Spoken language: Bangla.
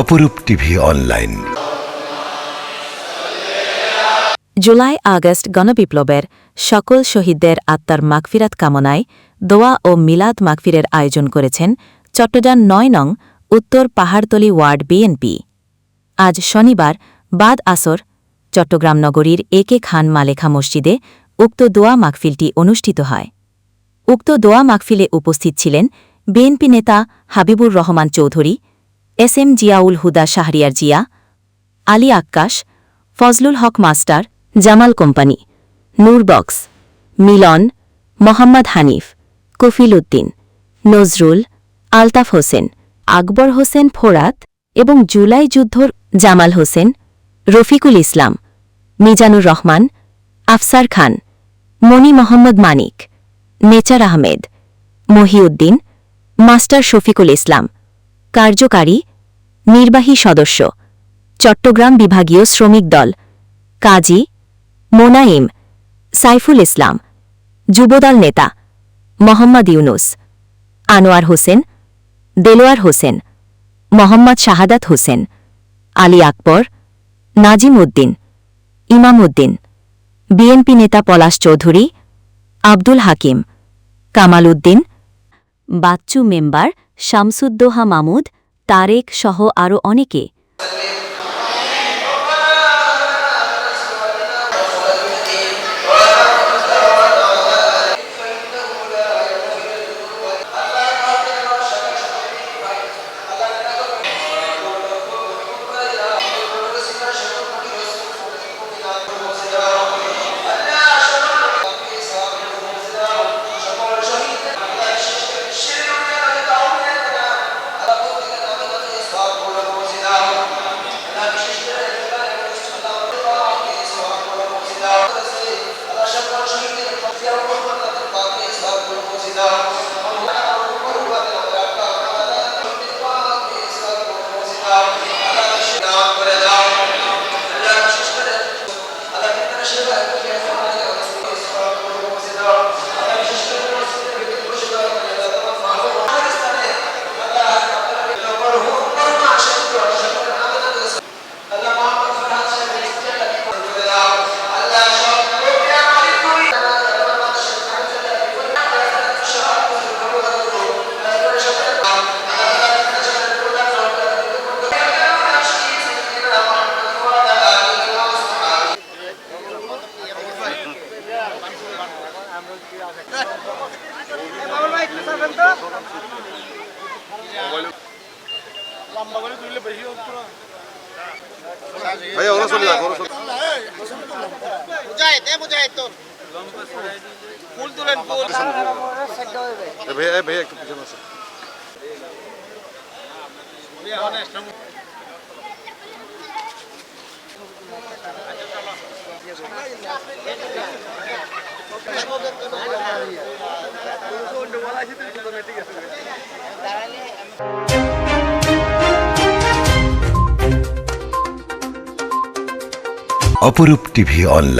Oporup TV online. July, August গণবিপ্লবের সকল শহীদদের আত্মার মাগফিরাত কামনায় দোয়া ও মিলাদ মাগফিরের আয়োজন করেছেন চট্টগ্রাম নয় নং উত্তর পাহাড়তলি ওয়ার্ড বিএনপি। আজ শনিবার, বাদ আসর, চট্টগ্রাম নগরীর এ কে খান মালেখা মসজিদে উক্ত দোয়া মাগফিলটি অনুষ্ঠিত হয়। উক্ত দোয়া মাকফিলে উপস্থিত ছিলেন বিএনপি নেতা Habibur Rahman Chowdhury, S M Ziaul Huda Shahriar Zia, Ali Akkash, Fazlul Haque master, Jamal company Nur Bakhsh Milon, Mohammad Hanif, Kafil Uddin, Nazrul, Altaf Hossain, Akbar Hossain Forat এবং জুলাই যুদ্ধর জামাল হোসেন, রফিকুল ইসলাম, মিজানুর রহমান, আফসার খান, মনি মোহাম্মদ মানিক। নেচার আহমেদ, মহিউদ্দিন, মাস্টার শফিকুল ইসলাম, কার্যকারী, নির্বাহী সদস্য, চট্টগ্রাম বিভাগীয় শ্রমিক দল, কাজী মোনাইম সাইফুল ইসলাম, যুবদল নেতা, মোহাম্মদ ইউনুস, আনোয়ার হোসেন, দেলোয়ার হোসেন, মোহাম্মদ শাহাদাত হোসেন, আলী আকবর, নাজিম উদ্দিন, ইমাম উদ্দিন, বিএনপি নেতা পলাশ চৌধুরী, আব্দুল হাকিম কামাল উদ্দিন বাচ্চু মেম্বার শামসুদ্দোহা মামুদ তারেক সহ আরও অনেকে। ভাইয়া ওরা চলে যাক ওরা চলে মুজাহিদ এ মুজাহিদ তো ফুল তুলেন ফুল। ভাইয়া ভাইয়া একটু পিছনে আছে অপরূপ টিভি অনলাইন।